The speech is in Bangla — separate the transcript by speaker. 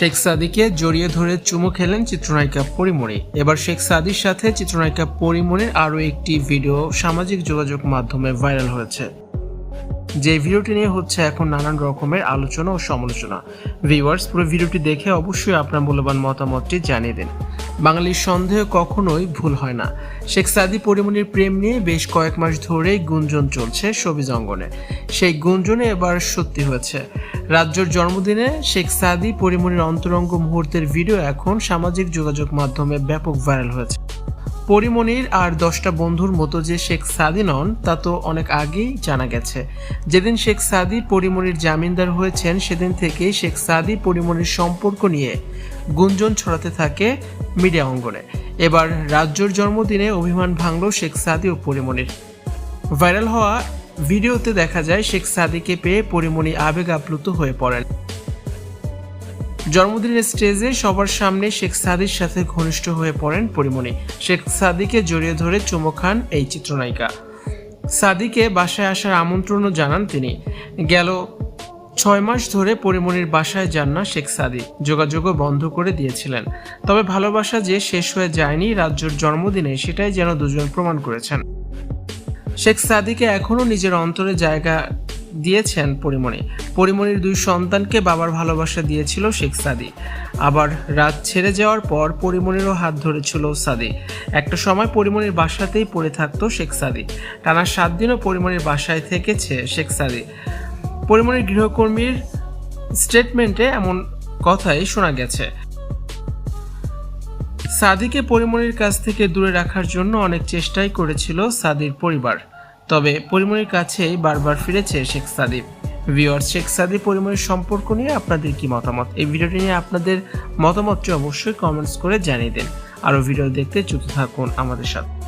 Speaker 1: শেখ সাদিকে জড়িয়ে ধরে চুমু খেলেন চিত্রনায়িকা পরিমণি। এবার শেখ সাদির সাথে চিত্রনায়িকা পরিমণির আরও একটি ভিডিও সামাজিক যোগাযোগ মাধ্যমে ভাইরাল হয়েছে। যে ভিডিওটি নিয়ে হচ্ছে এখন নানান রকমের আলোচনা ও সমালোচনা। ভিউয়ার্স পুরো ভিডিওটি দেখে অবশ্যই আপনার মূল্যবান মতামতটি জানিয়ে দিন। বাঙালির সন্দেহ কখনোই ভুল হয় না। শেখ সাদি পরিমণির প্রেম নিয়ে বেশ কয়েক মাস ধরেই গুঞ্জন চলছে সবিজ অঙ্গনে সেই গুঞ্জনে এবার সত্যি হয়েছে। রাজ্যর জন্মদিনে শেখ সাদি পরিমণির অন্তরঙ্গ মুহূর্তের ভিডিও এখন সামাজিক যোগাযোগ মাধ্যমে ব্যাপক ভাইরাল হয়েছে। পরিমণির আর দশটা বন্ধুর মতো যে শেখ সাদি নন, তা তো অনেক আগেই জানা গেছে। যেদিন শেখ সাদি পরিমণির জামিনদার হয়েছেন, সেদিন থেকেই শেখ সাদি পরিমণির সম্পর্ক নিয়ে গুঞ্জন ছড়াতে থাকে মিডিয়া অঙ্গনে। এবার রাজ্যর জন্মদিনে অভিমান ভাঙল শেখ সাদি ও পরিমণির ভাইরাল হওয়া ভিডিওতে দেখা যায়, শেখ সাদিকে পেয়ে পরিমণি আবেগ আপ্লুত হয়ে পড়েন। জন্মদিনের স্টেজে সবার সামনে শেখ সাদির সাথে ঘনিষ্ঠ হয়ে পড়েন পরিমণি। শেখ সাদিকে জড়িয়ে ধরে চুমো খান এই চিত্রনায়িকা। সাদিকে বাসায় আসার আমন্ত্রণও জানান তিনি। গেল ছয় মাস ধরে পরিমণির বাসায় যান না শেখ সাদি। যোগাযোগও বন্ধ করে দিয়েছিলেন। তবে ভালোবাসা যে শেষ হয়ে যায়নি রাজ্যর জন্মদিনে সেটাই যেন দুজন প্রমাণ করেছেন। শেখ সাদিকে এখনও নিজের অন্তরে জায়গা দিয়েছেন পরিমণি। পরিমণির দুই সন্তানকে বাবার ভালোবাসা দিয়েছিল শেখ সাদি। আবার রাত ছেড়ে যাওয়ার পর পরিমণিরও হাত ধরেছিল সাদি। একটা সময় পরিমণির বাসাতেই পড়ে থাকতো শেখ সাদি। টানা সাত দিনও পরিমণির বাসায় থেকেছে শেখ সাদি। পরিমণির গৃহকর্মীর স্টেটমেন্টে এমন কথাই শোনা গেছে। সাদিকে পরিমণির কাছ থেকে দূরে রাখার জন্য অনেক চেষ্টাই করেছিল সাদির পরিবার। তবে পরিমণির কাছেই বারবার ফিরেছে শেখ সাদিব। ভিওয়ার শেখ সাদি পরিমণির সম্পর্ক নিয়ে আপনাদের কি মতামত? এই ভিডিওটি নিয়ে আপনাদের মতামতটি অবশ্যই কমেন্টস করে জানিয়ে দেন। আরও ভিডিও দেখতে যুক্ত থাকুন আমাদের সাথে।